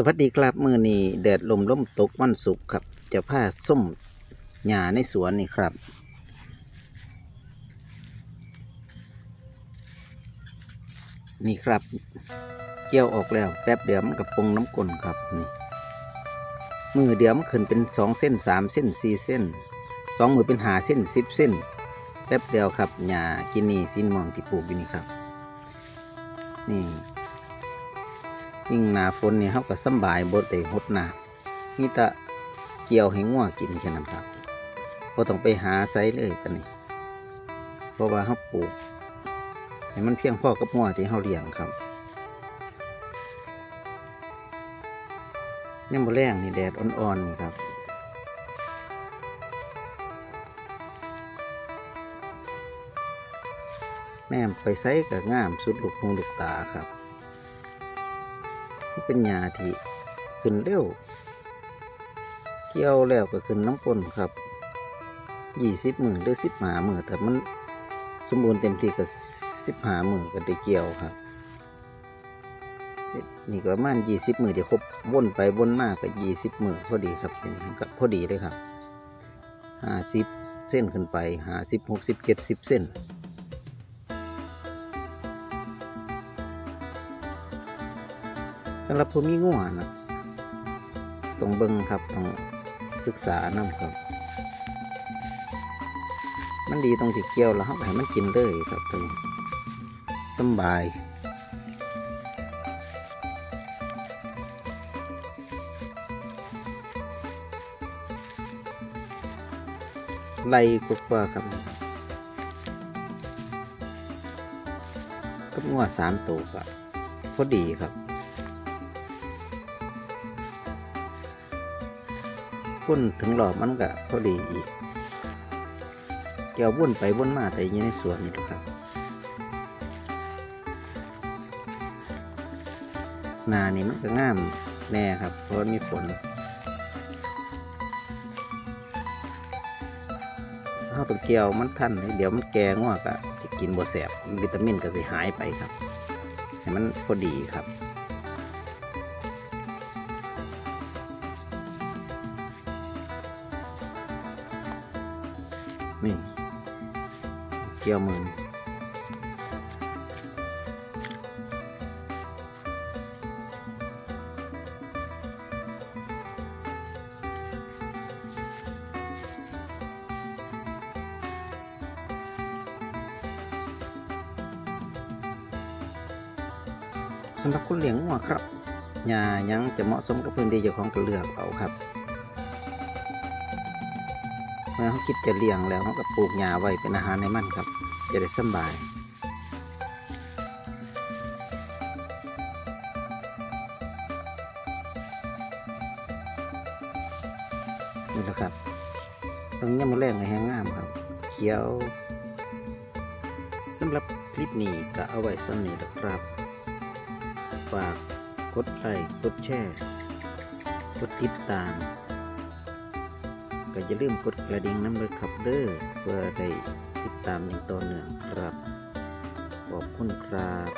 สวัสดีครับมือนี้แดดลมล่มตกวันศุกร์ครับ จะพาส้มหญ้าในสวนนี่ครับ นี่ครับเกี่ยวออกแล้วแป๊บเดียวมันกับปงน้ำกลนครับนี่มือเดียวมันขึ้นเป็นสองเส้นสามเส้นสี่เส้นสองมือเป็นหาเส้นสิบเส้น แป๊บเดียวครับหญ้ากินนี่สินมองที่ปลูกอยู่นี่ครับ นี่ ยิ่งหนาฝนเนี่ยเขาก็สบายบดแต่หดหนามีแต่เกี่ยวให้ง่วกินแค่นั้นครับพอต้องไปหาไซเลยกันนี่เพราะว่าเขาปลูกให้มันเพียงพอกับง่วที่เขาเลี้ยงครับเนี่ยมแรงนี่แดดอ่อนๆนี่ครับแม่มไปไซกับงามสุดลูกหูลูกตาครับ เป็นหญ้าที่ขึ้นเร็ว เกี่ยวแล้วก็ขึ้นน้ำก้นครับยี่สิบหมื่นหรือสิบหาหมื่นแต่มันสมบูรณ์เต็มที่ก็สิบหาหมื่นก็ได้เกี่ยวครับ นี่ก็ประมาณยี่สิบหมื่นเดี๋ยวครบวนไปวนมากก็ยี่สิบหมื่นพอดีครับนี่ก็พอดีเลยครับห้าสิบเส้นขึ้นไปห้าสิบหกสิบเจ็ดสิบเส้น สำหรับผู้มีงัวนะต้องเบิ่งครับต้องศึกษานำครับ มันดีตรงที่เกี่ยวแล้วครับให้มันกินเลยครับตัวนี้สบายไล่กว่าครับกับงัวสามตัวครับพอดีครับ พุ่นถึงหลอบมันก็พอดีอีกแก้ววุ่นไปวุ่นมาแต่อยังในสวนนี่แหละครับนานี่มันก็งามแน่ครับ เพราะมีฝนถ้าเป็นเกี่ยวมันทันเดี๋ยวมันแก่งอกอะจะกินบ่แสบวิตามินก็สิหายไปครับ ให้มันพอดีครับ นี่เกี่ยวมือนี่สำหรับคนเลี้ยงงัวครับหญ้ายังจะเหมาะสมกับพื้นที่เจ้าของก็เลือกเอาครับ มื่อเขาคิดจะเลี้ยงแล้วเขาก็ปลูกหญ้าไว้เป็นอาหารในมันครับ จะได้สบายนี่แหละครับตรงนี้มันแรงแห้งงามครับ เขียวสำหรับคลิปนี้ก็เอาไว้สำนี้นะครับ ฝากกดไลค์กดแชร์ กดติดตาม ก็อย่าลืมกดกระดิ่งน้ำเลยครับเด้อเพื่อได้ติดตามอย่างต่อเนื่องครับ ขอบคุณครับ